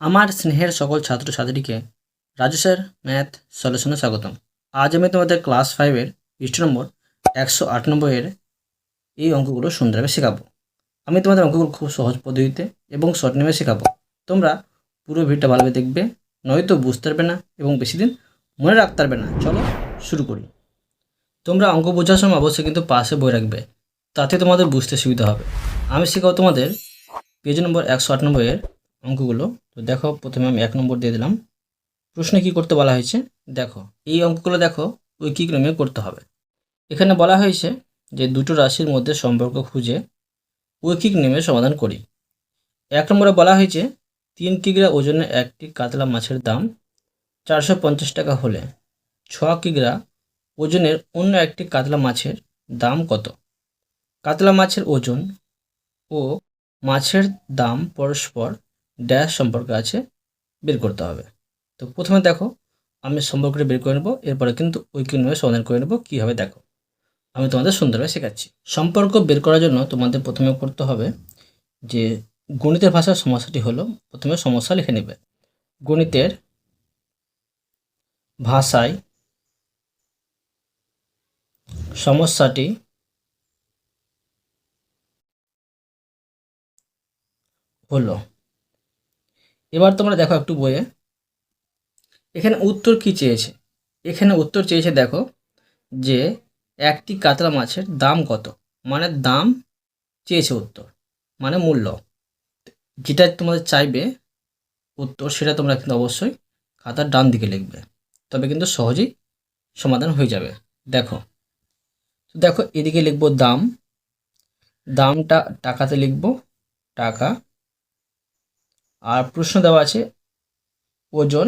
আমার স্নেহের সকল ছাত্রছাত্রীকে রাজু স্যার, ম্যাথ সলিউশনে স্বাগতম। আজ আমি তোমাদের ক্লাস ফাইভের পৃষ্ঠ নম্বর একশো আট নম্বরের এই অঙ্কগুলো সুন্দরভাবে শেখাবো। আমি তোমাদের অঙ্কগুলো খুব সহজ পদ্ধতিতে এবং শর্ট নেমে শেখাবো। তোমরা পুরো ভিডিওটা ভালোভাবে দেখবে, নয়তো বুঝতে পারবে না এবং বেশি দিন মনে রাখতে পারবে না। চলো শুরু করি। তোমরা অঙ্ক বোঝার সময় অবশ্যই কিন্তু পাশে বই রাখবে, তাতে তোমাদের বুঝতে সুবিধা হবে। আমি শেখাবো তোমাদের পেজ নম্বর একশো আট নম্বরের অঙ্কগুলো। তো দেখো, প্রথমে আমি এক নম্বর দিয়ে দিলাম। প্রশ্নে কি করতে বলা হয়েছে? দেখো, এই অঙ্কগুলো দেখো নিয়মে করতে হবে। এখানে বলা হয়েছে যে দুটো রাশির মধ্যে সম্পর্ক খুঁজে ঐকিক নেমে সমাধান করি। এক নম্বরে বলা হয়েছে, তিন কিগ্রা ওজনে একটি কাতলা মাছের দাম চারশো পঞ্চাশ টাকা হলে ছ কিগ্রা ওজনের অন্য একটি কাতলা মাছের দাম কত? কাতলা মাছের ওজন ও মাছের দাম পরস্পর ড্যাশ সম্পর্কে আছে, বের করতে হবে। তো প্রথমে দেখো, আমি সম্পর্কটা বের করে নেব, এরপরে কিন্তু ঐক্য নিয়ে সমাধান করে নেব, কীভাবে দেখো। আমি তোমাদের সুন্দরভাবে শেখাচ্ছি। সম্পর্ক বের করার জন্য তোমাদের প্রথমে করতে হবে যে গণিতের ভাষার সমস্যাটি হলো, প্রথমে সমস্যা লিখে নেবে। গণিতের ভাষায় সমস্যাটি হলো এবার তোমরা দেখো একটু বইয়ে। এখানে উত্তর কি চেয়েছে? এখানে উত্তর চেয়েছে দেখো যে, একটি কাতলা মাছের দাম কত? মানে দাম চেয়েছে উত্তর মানে মূল্য। যেটা তোমাদের চাইবে উত্তর, সেটা তোমরা কিন্তু অবশ্যই খাতার ডান দিকে লিখবে। তবে কিন্তু সহজেই সমাধান হয়ে যাবে। দেখো, তো দেখো এদিকে লিখব দাম। দামটা টাকাতে লিখব, টাকা আর প্রশ্ন দেওয়া আছে, ওজন,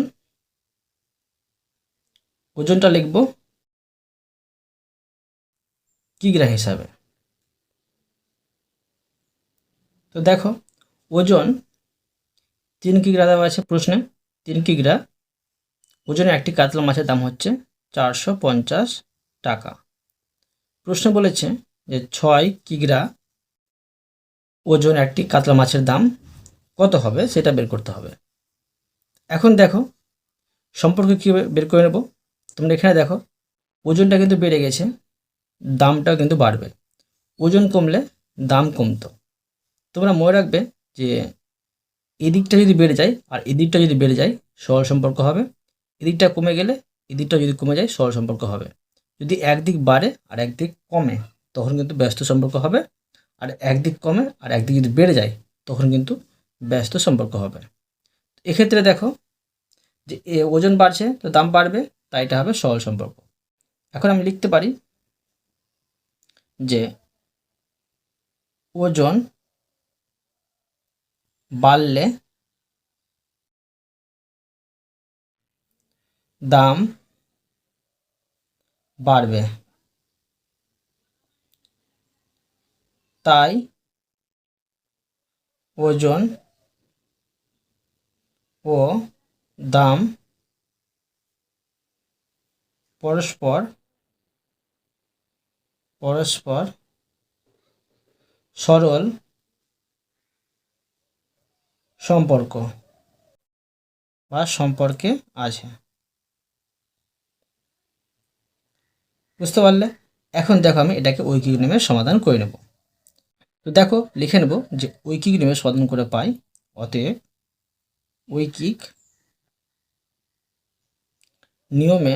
ওজনটা লিখব কিগ্রা হিসাবে। তো দেখো, ওজন তিন কিগ্রা দেওয়া আছে প্রশ্নে, তিন কিগ্রা, ওজনে একটি কাতলা মাছের দাম হচ্ছে চারশো পঞ্চাশ টাকা। প্রশ্ন বলেছে যে ছয় কিগ্রা ওজন একটি কাতলা মাছের দাম কত হবে সেটা বের করতে হবে। এখন দেখো, সম্পর্ক কীভাবে বের করে নেব? তোমরা এখানে দেখো, ওজনটা কিন্তু বেড়ে গেছে, দামটাও কিন্তু বাড়বে। ওজন কমলে দাম কমতো। তোমরা মনে রাখবে যে এদিকটা যদি বেড়ে যায় আর এদিকটা যদি বেড়ে যায়, সরল সম্পর্ক হবে। এদিকটা কমে গেলে এদিকটা যদি কমে যায়, সরল সম্পর্ক হবে। যদি একদিক বাড়ে আর একদিক কমে, তখন কিন্তু ব্যস্ত সম্পর্ক হবে। আর একদিক কমে আর একদিক যদি বেড়ে যায়, তখন কিন্তু ব্যস্ত সম্পর্ক হবে। এক্ষেত্রে দেখো যে ওজন বাড়ছে, তো দাম বাড়বে তাই এটা হবে সরল সম্পর্ক। এখন আমি লিখতে পারি যে ওজন বাড়লে দাম বাড়বে। তাই ওজন ও দাম পরস্পর পরস্পর সরল সম্পর্ক বা সম্পর্কে আছে। বুঝতে পারলে? এখন দেখো আমি এটাকে ঐকিক নিয়মে সমাধান করে নেব। তো দেখো, লিখে নেব যে ঐকিক নিয়মে সমাধান করে পাই, অতএব ঐকিক নিয়মে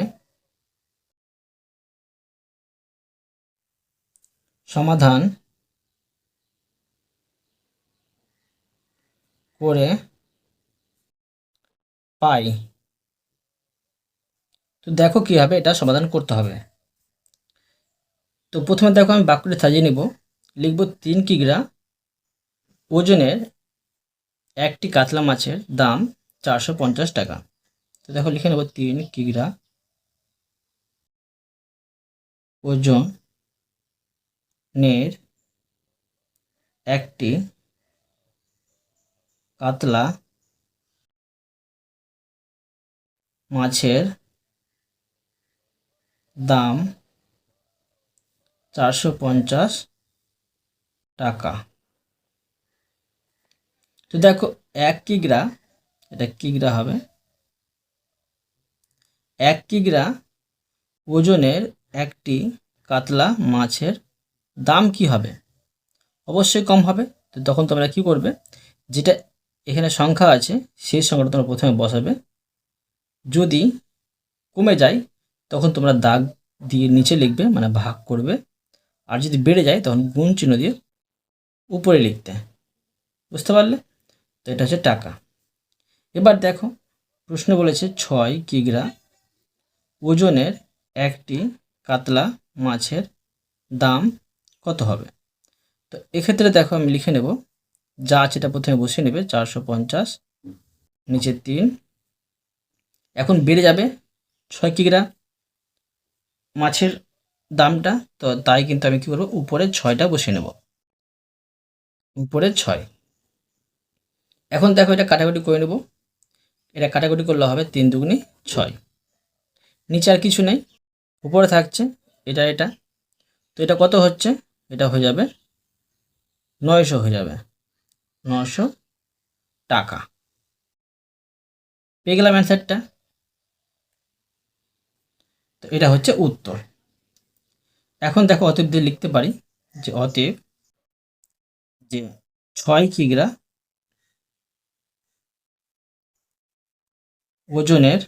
সমাধান করে পাই। তো দেখো কীভাবে এটা সমাধান করতে হবে। তো প্রথমে দেখো আমি বাক্যটি সাজিয়ে নিব। লিখব তিন কিগ্রা ওজনের একটি কাতলা মাছের দাম চারশো পঞ্চাশ টাকা। তো দেখো, লিখে নেব তিন কিগ্রা। ওজনের একটি কাতলা মাছের দাম চারশো পঞ্চাশ টাকা। তো দেখো, এক কিগ্রা, এটা কিগ্রা হবে। এক কিগ্রা ওজনের একটি কাতলা মাছের দাম কি হবে? অবশ্যই কম হবে। তো তখন তোমরা কি করবে? যেটা এখানে সংখ্যা আছে, সেই সংখ্যাটা তোমরা প্রথমে বসাবে। যদি কমে যায়, তখন তোমরা দাগ দিয়ে নিচে লিখবে মানে ভাগ করবে। আর যদি বেড়ে যায়, তখন গুণ চিহ্ন দিয়ে উপরে লিখতে। বুঝতে পারলে? তো এটা হচ্ছে টাকা। এবার দেখো, প্রশ্ন বলেছে ছয় কিগ্রা ওজনের একটি কাতলা মাছের দাম কত হবে? তো এক্ষেত্রে দেখো আমি লিখে নেব, যা আছে এটা প্রথমে বসিয়ে নেবে, চারশো পঞ্চাশ, নিচে তিন। এখন বেড়ে যাবে ছয় কিগ্রা মাছের দামটা, তো তাই কিন্তু আমি কী করব? উপরে ছয়টা বসিয়ে নেব। উপরে ছয়। এখন দেখো এটা কাটাকুটি করে নেব। এটা কাটাকুটি করলে হবে তিন দুগুনি ছয়। নিচে আর কিছু নেই। উপরে থাকছে এটা এটা। তো এটা কত হচ্ছে? এটা হয়ে যাবে নয়শো হয়ে যাবে। নশো টাকা। পেয়ে গেলাম অ্যান্সারটা তো এটা হচ্ছে উত্তর। এখন দেখো অতএব দিয়ে লিখতে পারি যে অতীব যে ছয় কিগ্রা ওজনের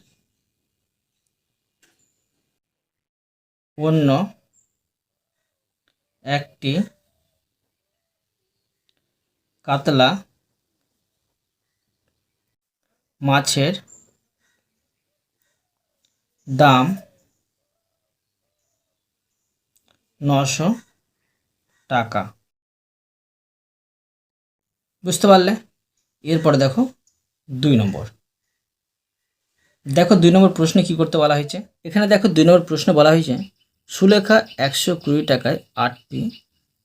অন্য একটি কাতলা মাছের দাম নশো টাকা। বুঝতে পারলে? এরপরে দেখো দুই নম্বর। দেখো দুই নম্বর প্রশ্নে কি করতে বলা হয়েছে? এখানে দেখো দুই নম্বর প্রশ্ন বলা হয়েছে, সুলেখা একশো কুড়ি টাকায় আটটি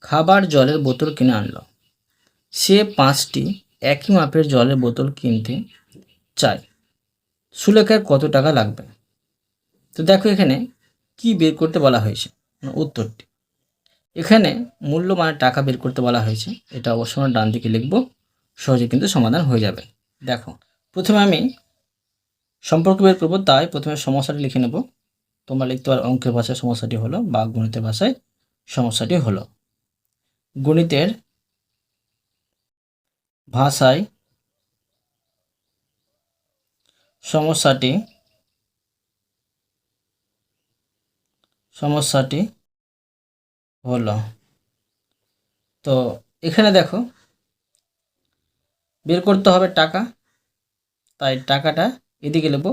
খাবার জলের বোতল কিনে আনলো। সে পাঁচটি একই মাপের জলের বোতল কিনতে চায়। সুলেখার কত টাকা লাগবে? তো দেখো এখানে কি বের করতে বলা হয়েছে? উত্তরটি। এখানে মূল্য মানে টাকা বের করতে বলা হয়েছে। এটা অবশ্যই আমরা ডান দিকে লিখব, সহজে কিন্তু সমাধান হয়ে যাবে। দেখো, প্রথমে আমি সম্পর্ক বের করব, তাই প্রথমে সমস্যাটি লিখে নেব। তোমরা লিখতে পারো, অঙ্কের ভাষায় সমস্যাটি হলো বা গণিতের ভাষায় সমস্যাটি হলো। গণিতের ভাষায় সমস্যাটি সমস্যাটি হলো। তো এখানে দেখো, বের করতে হবে টাকা, তাই টাকাটা এদিকে নেব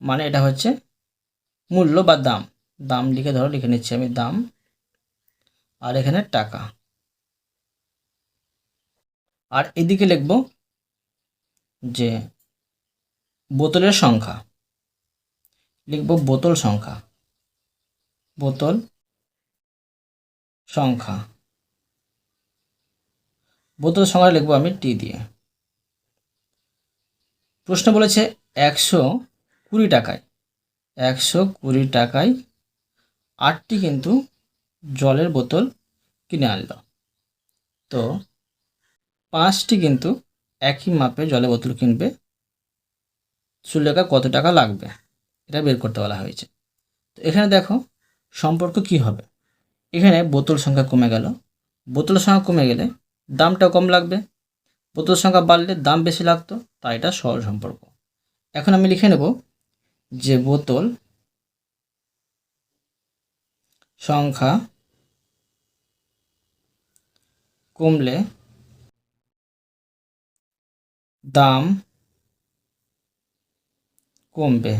মানে এটা হচ্ছে মূল্য বা দাম। দাম লিখে ধরো, লিখে নিচ্ছি আমি দাম, আর এখানে টাকা। আর এদিকে লিখব যে বোতলের সংখ্যা। লিখব বোতল সংখ্যা। বোতল সংখ্যা। বোতল সংখ্যা লিখব আমি টি দিয়ে। প্রশ্ন বলেছে একশো কুড়ি টাকায়, একশো কুড়ি টাকায় আটটি কিন্তু জলের বোতল কিনে আনলো। তো পাঁচটি কিন্তু একই মাপে জলের বোতল কিনবে। সুলেখা, কত টাকা লাগবে? এটা বের করতে বলা হয়েছে। তো এখানে দেখো সম্পর্ক কি হবে। এখানে বোতল সংখ্যা কমে গেল। বোতল সংখ্যা কমে গেলে দামটা কম লাগবে। বোতল সংখ্যা বাড়লে দাম বেশি লাগতো, তাই এটা সরল সম্পর্ক। এখন আমি লিখে নেব যে বোতল সংখ্যা কমলে দাম কমবে।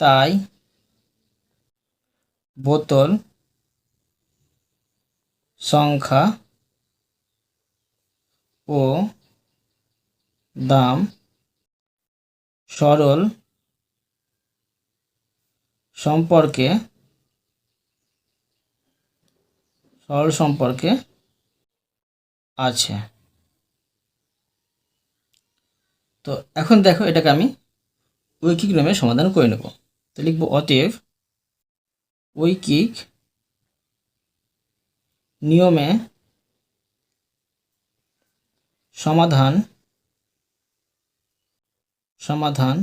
তাই বোতল সংখ্যা ও দাম সরল সম্পর্কে সরল সম্পর্কে আছে। তো এখন দেখো এটাকে আমি ঐকিক নামে সমাধান করে নেব। তো লিখব অতএব ঐকিক নিয়মে সমাধান সমাধান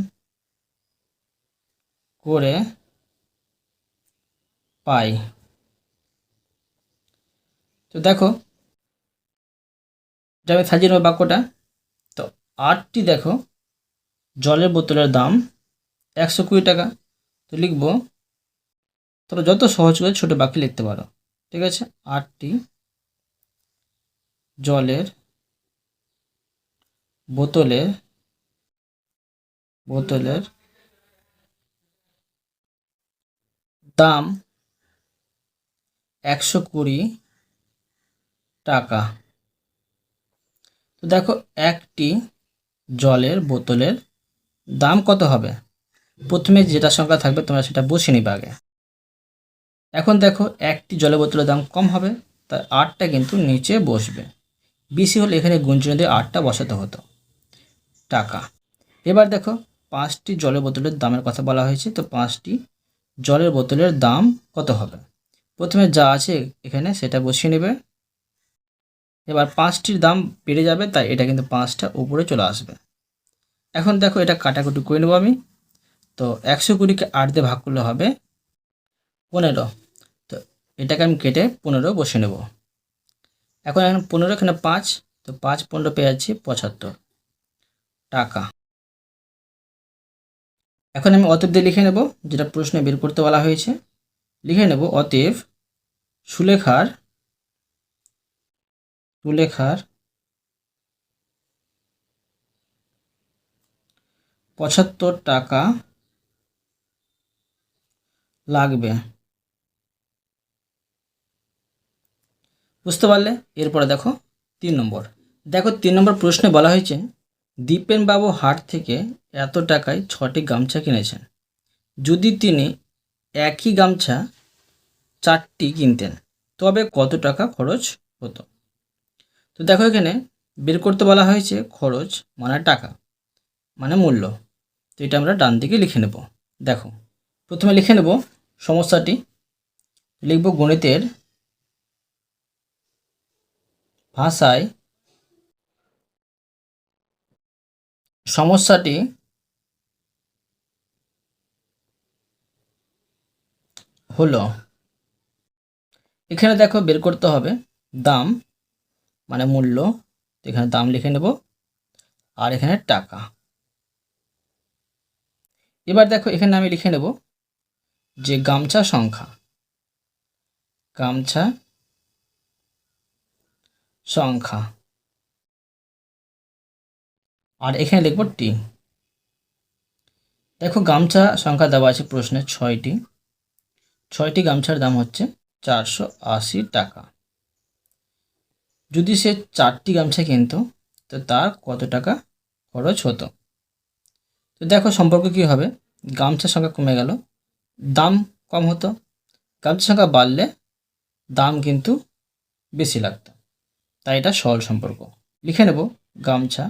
করে পাই। তো দেখো, এটা আমি সাজিয়ে নেব বাক্যটা। তো আটটি দেখো, জলের বোতলের দাম একশো কুড়ি টাকা। তো লিখব, তোমরা যত সহজ করে ছোটো বাক্য লিখতে পারো, ঠিক আছে? আটটি জলের বোতলের বোতলের দাম একশো কুড়ি টাকা। তো দেখো, একটি জলের বোতলের দাম কত হবে? প্রথমে যেটা সংখ্যা থাকবে, তোমরা সেটা বসে নিবে আগে। এখন দেখো, একটি জলের বোতলের দাম কম হবে তাই আটটা কিন্তু নিচে বসবে। বেশি হলে এখানে গুঞ্জন দিয়ে আটটা বসাতে হতো। টাকা। এবার দেখো পাঁচটি জলের বোতলের দামের কথা বলা হয়েছে, তো পাঁচটি জলের বোতলের দাম কত হবে? প্রথমে যা আছে এখানে সেটা বসিয়ে নেবে। এবার পাঁচটির দাম বেড়ে যাবে, তাই এটা কিন্তু পাঁচটা উপরে চলে আসবে। এখন দেখো এটা কাটাকুটি করে নেব আমি। তো একশো কুড়িকে আট দিয়ে ভাগ করলে হবে পনেরো। তো এটাকে আমি কেটে পনেরো বসে নেব। এখন এখন পনেরো, এখানে পাঁচ, তো পাঁচ পনেরো পেয়ে যাচ্ছি পঁচাত্তর। টাকা। এখন আমি অতএব দিয়ে লিখে নেব, যেটা প্রশ্নে বের করতে বলা হয়েছে। লিখে নেব অতএব সুলেখার সুলেখার পঁচাত্তর টাকা লাগবে। বুঝতে পারলে? এরপরে দেখো, তিন নম্বর। দেখো, তিন নম্বর প্রশ্নে বলা হয়েছে দীপেনবাবু হাট থেকে এত টাকায় ছটি গামছা কিনেছেন। যদি তিনি একই গামছা চারটি কিনতেন, তবে কত টাকা খরচ হতো? তো দেখো এখানে বের করতে বলা হয়েছে খরচ মানে টাকা মানে মূল্য। তো এটা আমরা ডান দিকে লিখে নেব। দেখো, প্রথমে লিখে নেব সমস্যাটি। লিখব গণিতের ভাষায় সমস্যাটি হলো, এখানে দেখো বের করতে হবে দাম মানে মূল্য। এখানে দাম লিখে নেব, আর এখানে টাকা। এবার দেখো এখানে আমি লিখে নেব যে গামছা সংখ্যা। গামছা সংখ্যা। আর এখানে লিখব টি। দেখো গামছা সংখ্যা দেওয়া আছে প্রশ্নে ছয়টি। ছয়টি গামছার দাম হচ্ছে চারশো আশি টাকা। যদি সে চারটি গামছা কিনতো, তো তার কত টাকা খরচ হতো? তো দেখো সম্পর্ক কী হবে? গামছার সংখ্যা কমে গেল, দাম কম হতো, গামছার সংখ্যা বাড়লে দাম কিন্তু বেশি লাগতো। তাই এটা সরল সম্পর্ক। লিখে নেব, গামছা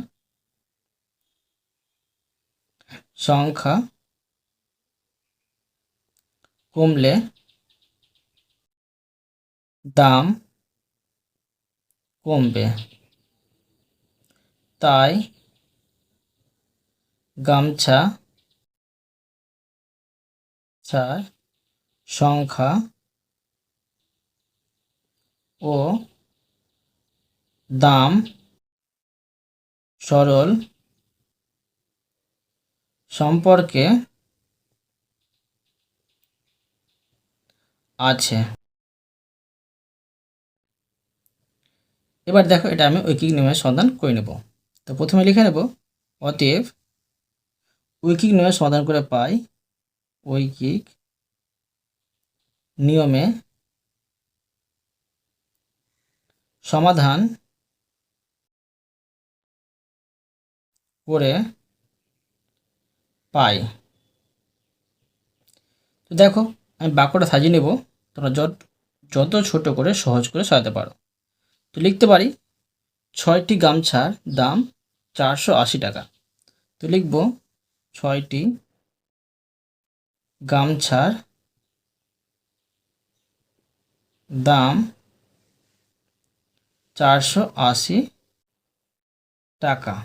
সংখ্যা কমলে দাম কমবে। তাই গামছা ছাড় সংখ্যা ও দাম সরল সম্পর্কে আছে। এবার দেখো, এটা আমি ঐকিক নিয়মের সন্ধান করে নেব। তো প্রথমে লিখে নেব অতএব ঐকিক নিয়মের সমাধান করে পাই ঐকিক নিয়মে সমাধান করে পাই। তো দেখো, আমি বাক্যটা সাজিয়ে নেব। তোমরা যত যত ছোট করে সহজ করে সাজাতে পারো। তো লিখতে পারি, ছয়টি গামছার দাম চারশো আশি টাকা। তো লিখব, ছয়টি গামছার দাম চারশো আশি টাকা।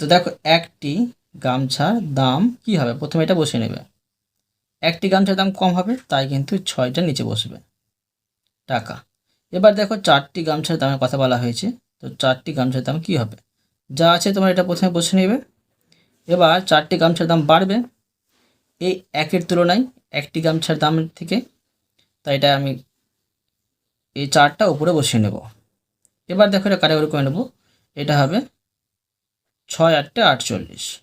তো দেখো, একটি গামছার দাম কি হবে? প্রথমে এটা বসে নেবে। একটি গামছার দাম কম হবে, তাই কিন্তু ছয়টা নিচে বসবে। টাকা। এবার দেখো, চারটি গামছার দামের কথা বলা হয়েছে। তো চারটি গামছার দাম কি হবে? যা আছে তোমার এটা প্রথমে বসে নেবে। এবার চারটি গামছার দাম বাড়বে। এই একের তুলনায় একটি গামছার দাম থেকে, তাই এটা আমি এই চারটা উপরে বসিয়ে নেব। এবার দেখো এটা কাটাকুটি করে নেব। এটা হবে ছয়, আটটা, আটচল্লিশ।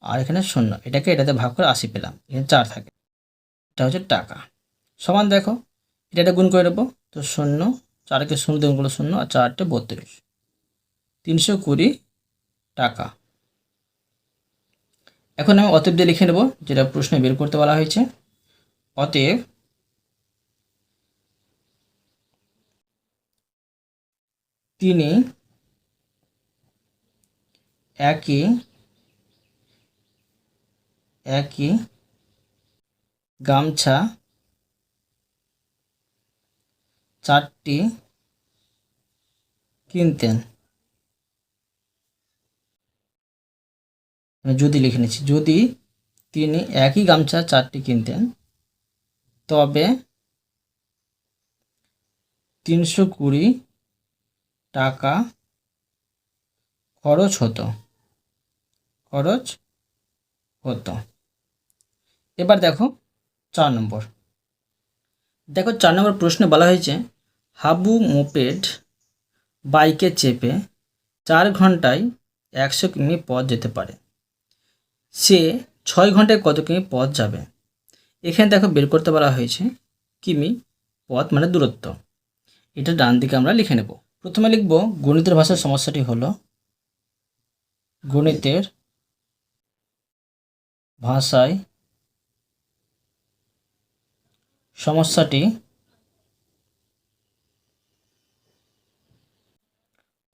আর এখানে শূন্য। এটাকে এটাতে ভাগ করে আশি পেলাম। এখানে চার থাকে। এটা হচ্ছে টাকা। সমান দেখো। এটা এটা গুণ করে নেব। তো শূন্য, চারকে শূন্য দিয়ে গুণ শূন্য, আর চারটে বত্রিশ। তিনশো কুড়ি টাকা। এখন আমি অতএব দিয়ে লিখে নেব, যেটা প্রশ্নে বের করতে বলা হয়েছে। অতএব তিনি একই একই গামছা চারটি কিনতেন। যদি লিখে নিচ্ছি, যদি তিনি একই গামছা চারটি কিনতেন, তবে তিনশো কুড়ি টাকা খরচ হতো। খরচ হতো। এবার দেখো চার নম্বর। দেখো চার নম্বর প্রশ্নে বলা হয়েছে, হাবু মোপেড বাইকে চেপে চার ঘন্টায় একশো কিমি পথ যেতে পারে। সে ছয় ঘন্টায় কত কিমি পথ যাবে? এখানে দেখো বের করতে বলা হয়েছে, কিমি পথ মানে দূরত্ব। এটা ডান দিকে আমরা লিখে নেব। প্রথমে লিখব গণিতের ভাষার সমস্যাটি হলো, গণিতের ভাষায় সমস্যাটি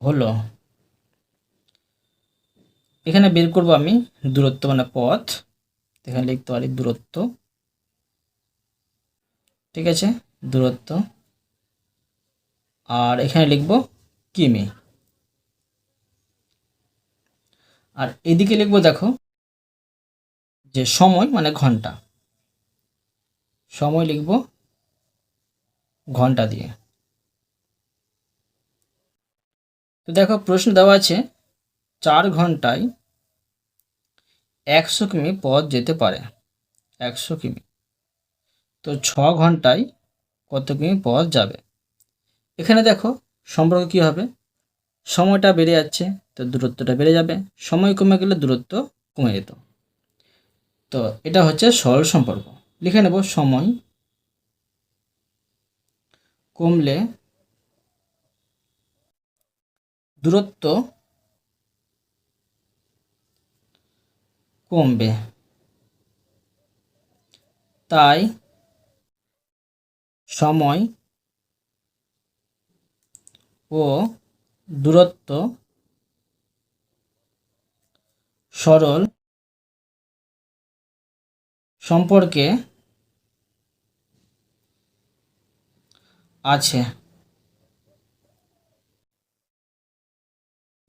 হলো, এখানে বের করব আমি দূরত্ব মানে পথ। এখানে লিখতে পারি দূরত্ব। ঠিক আছে, দূরত্ব। আর এখানে লিখব কিমি। আর এদিকে লিখব দেখো যে সময় মানে ঘণ্টা। সময় লিখব ঘণ্টা দিয়ে। তো দেখো, প্রশ্ন দেওয়া আছে, চার ঘন্টায় একশো কিমি পথ যেতে পারে। একশো কিমি। তো ছ ঘন্টায় কত কিমি পথ যাবে? এখানে দেখো, সম্পর্ক কী হবে? সময়টা বেড়ে যাচ্ছে, তো দূরত্বটা বেড়ে যাবে। সময় কমে গেলে দূরত্ব কমে যেত। তো এটা হচ্ছে সরল সম্পর্ক। লিখে নেব সময় কমলে দূরত্ব কমবে। তাই সময় ও দূরত্ব সরল সম্পর্কে আছে।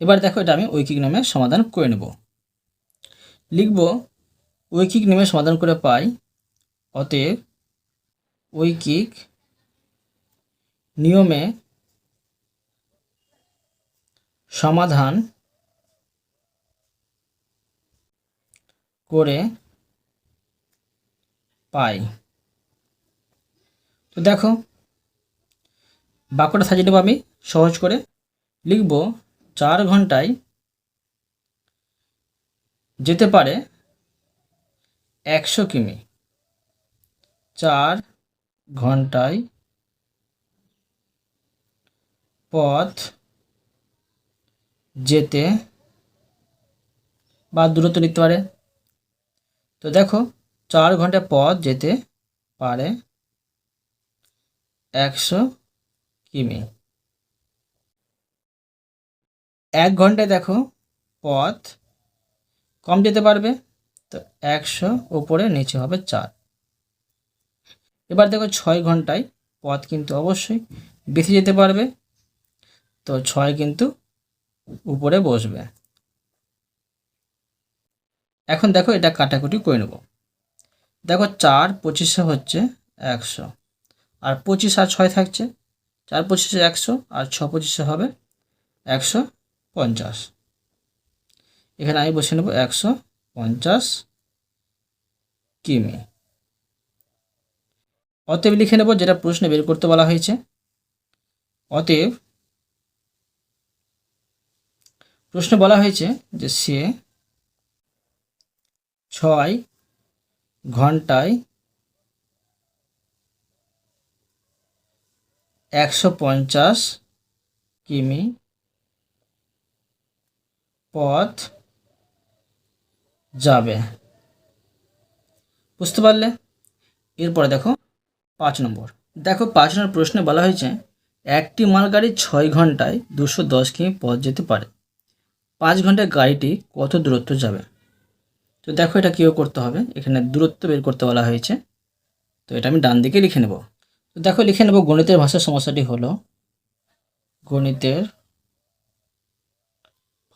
এবার দেখো এটা আমি ঐকিক নামে সমাধান করে নেব। লিখব ঐকিক নিয়মে সমাধান করে পাই, অতএব ঐকিক নিয়মে সমাধান করে পাই। তো দেখো, বাক্যটা সাজিয়ে নেব আমি সহজ করে। লিখব, চার ঘন্টায় যেতে পারে একশো কিমি। চার ঘন্টায় পথ যেতে বা দূরত্ব নিতে পারে। তো দেখো চার ঘণ্টা পথ যেতে পারে একশো কিমি। এক ঘন্টায় দেখো পথ কম যেতে পারবে, তো একশো উপরে নিচে হবে চার। এবার দেখো ছয় ঘন্টায় পথ কিন্তু অবশ্যই বেশি যেতে পারবে, তো ছয় কিন্তু উপরে বসবে। এখন দেখো এটা কাটাকুটি করে নেব। দেখো চার পঁচিশে হচ্ছে একশো। আর পঁচিশ আর ছয় থাকছে, চার পঁচিশে একশো আর ছ পঁচিশে হবে একশো পঞ্চাশ। এখানে আমি বসে নেব একশো পঞ্চাশ কিমি। অতএব লিখে নেব যেটা প্রশ্নে বের করতে বলা হয়েছে। অতএব প্রশ্নে বলা হয়েছে যে সে ছয় ঘন্টায় একশো পঞ্চাশ কিমি পথ যাবে। বুঝতে পারলে? এরপরে দেখো, পাঁচ নম্বর। দেখো, পাঁচ নম্বর প্রশ্নে বলা হয়েছে, একটি মালগাড়ি ছয় ঘন্টায় দুশো দশ কিমি পথ যেতে পারে। পাঁচ ঘন্টায় গাড়িটি কত দূরত্ব যাবে? তো দেখো এটা কীভাবে করতে হবে। এখানে দূরত্ব বের করতে বলা হয়েছে। তো এটা আমি ডান দিকে লিখে নেব। তো দেখো লিখে নেব, গণিতের ভাষার সমস্যাটি হলো, গণিতের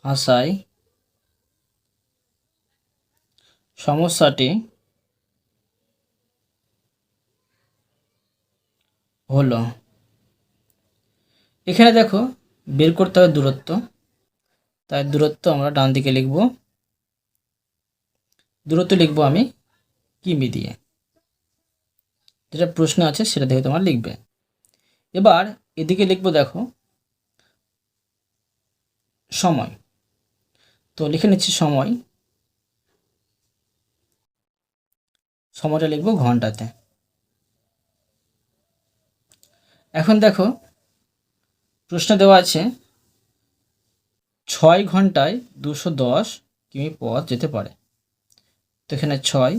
ভাষায় সমস্যাটি হলো, এখানে দেখো বের করতে হবে দূরত্ব। তাই দূরত্ব আমরা ডান দিকে লিখব। দূরত্ব লিখব আমি কিমি দিয়ে যেটা প্রশ্ন আছে সেটা দেখে তোমার লিখবে। এবার এদিকে লিখব দেখো, সময়। তো লিখে নিচ্ছি সময়। সময়টা লিখব ঘন্টাতে। এখন দেখো, প্রশ্ন দেওয়া আছে, ছয় ঘন্টায় দুশো দশ কিমি পথ যেতে পারে। তো এখানে ছয়,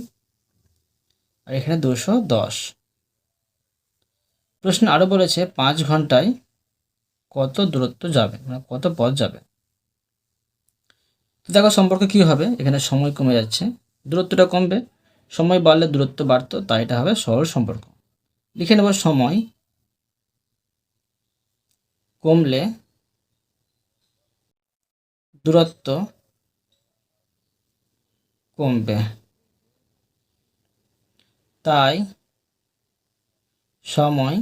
আর এখানে দুশো দশ। প্রশ্ন আরও বলেছে, পাঁচ ঘন্টায় কত দূরত্ব যাবে? মানে কত পথ যাবে? তো দেখো সম্পর্ক কী হবে? এখানে সময় কমে যাচ্ছে। দূরত্বটা কমবে। সময় বাড়লে দূরত্ব বাড়তো, তাই এটা হবে সরল সম্পর্ক। লিখে নেব সময় কমলে দূরত্ব কমবে। তাই সময়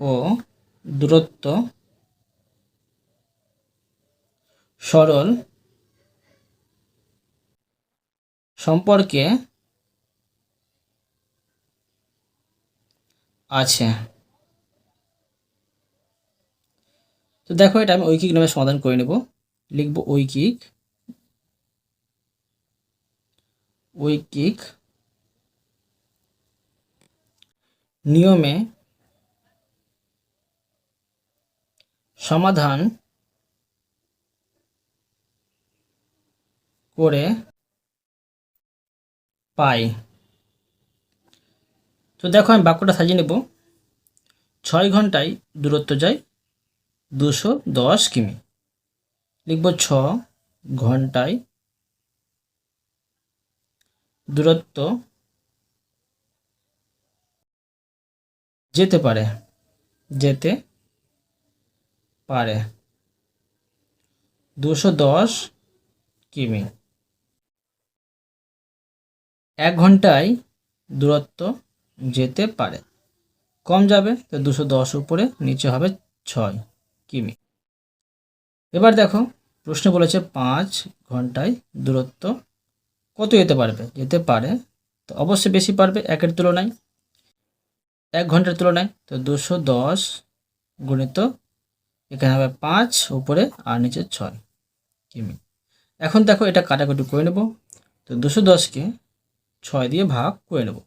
ও দূরত্ব সরল সম্পর্কে আছে। তো দেখো এটা আমি ঐকিক নামে সমাধান করে নেব। লিখব ঐকিক ঐকিক নিয়মে সমাধান করে পাই। তো দেখো, আমি বাক্যটা সাজিয়ে নেব। ছয় ঘন্টায় দূরত্ব যায় দুশো দশ কিমি। লিখব ছ ঘন্টায় দূরত্ব যেতে পারে যেতে পারে। দুশো দশ কিমি। এক ঘন্টায় দূরত্ব যেতে পারে। কম যাবে, তো দুশো দশ উপরে, নিচে হবে ছয় কিমি। এবার দেখো, প্রশ্ন বলেছে পাঁচ ঘন্টায় দূরত্ব কত যেতে পারবে? যেতে পারে। তো অবশ্যই বেশি পারবে একের তুলনায়। এক ঘণ্টার তুলনায় তো দুশো দশ গুণিত এখানে হবে পাঁচ, উপরে আর নিচে ছয় কিমি। এখন দেখো এটা কাটাকুটি করে নেব। তো দুশো দশকে ছয় দিয়ে ভাগ করে নেব।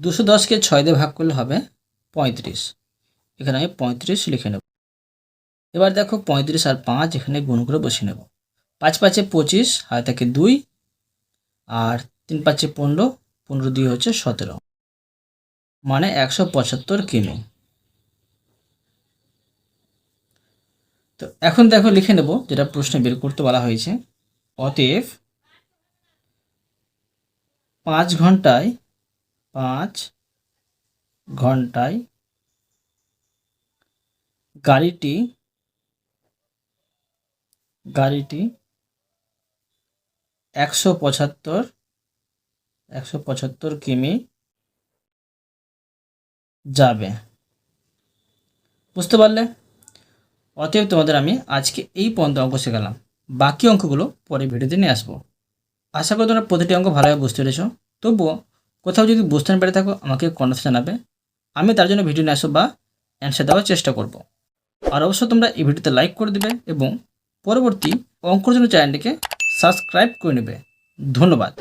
দুশো দশকে ছয় দিয়ে ভাগ করলে হবে পঁয়ত্রিশ। এখানে আমি পঁয়ত্রিশ লিখে নেব। এবার দেখো পঁয়ত্রিশ আর পাঁচ এখানে গুণ করে বসিয়ে নেব। পাঁচ পাঁচে পঁচিশ হাতে থাকে দুই, আর তিন পাঁচে পনেরো পনেরো দুই হচ্ছে সতেরো। মানে একশো পঁচাত্তর কিমি। তো এখন দেখো লিখে নেব যেটা প্রশ্নে বের করতে বলা হয়েছে। অতএব পাঁচ ঘন্টায় পাঁচ ঘন্টায় গাড়িটি গাড়িটি একশো পঁচাত্তর একশো পঁচাত্তর কিমি যাবে। বুঝতে পারলে? অতএব তোমাদের আমি আজকে এই পর্যন্ত অঙ্ক শেখালাম। বাকি অঙ্কগুলো পরে ভিডিওতে নিয়ে আসব। আশা করি তোমরা প্রতিটি অঙ্ক ভালোভাবে বুঝতে পেরেছ। তবুও কোথাও যদি বুঝতে না পেরে থাকো, আমাকে কমেন্টে জানাবে। আমি তার জন্য ভিডিও নিয়ে আসব বা অ্যান্সার দেওয়ার চেষ্টা করব। আর অবশ্যই তোমরা এই ভিডিওতে লাইক করে দেবে এবং পরবর্তী অঙ্কর জন্য চ্যানেলটিকে সাবস্ক্রাইব করে নেবে। ধন্যবাদ।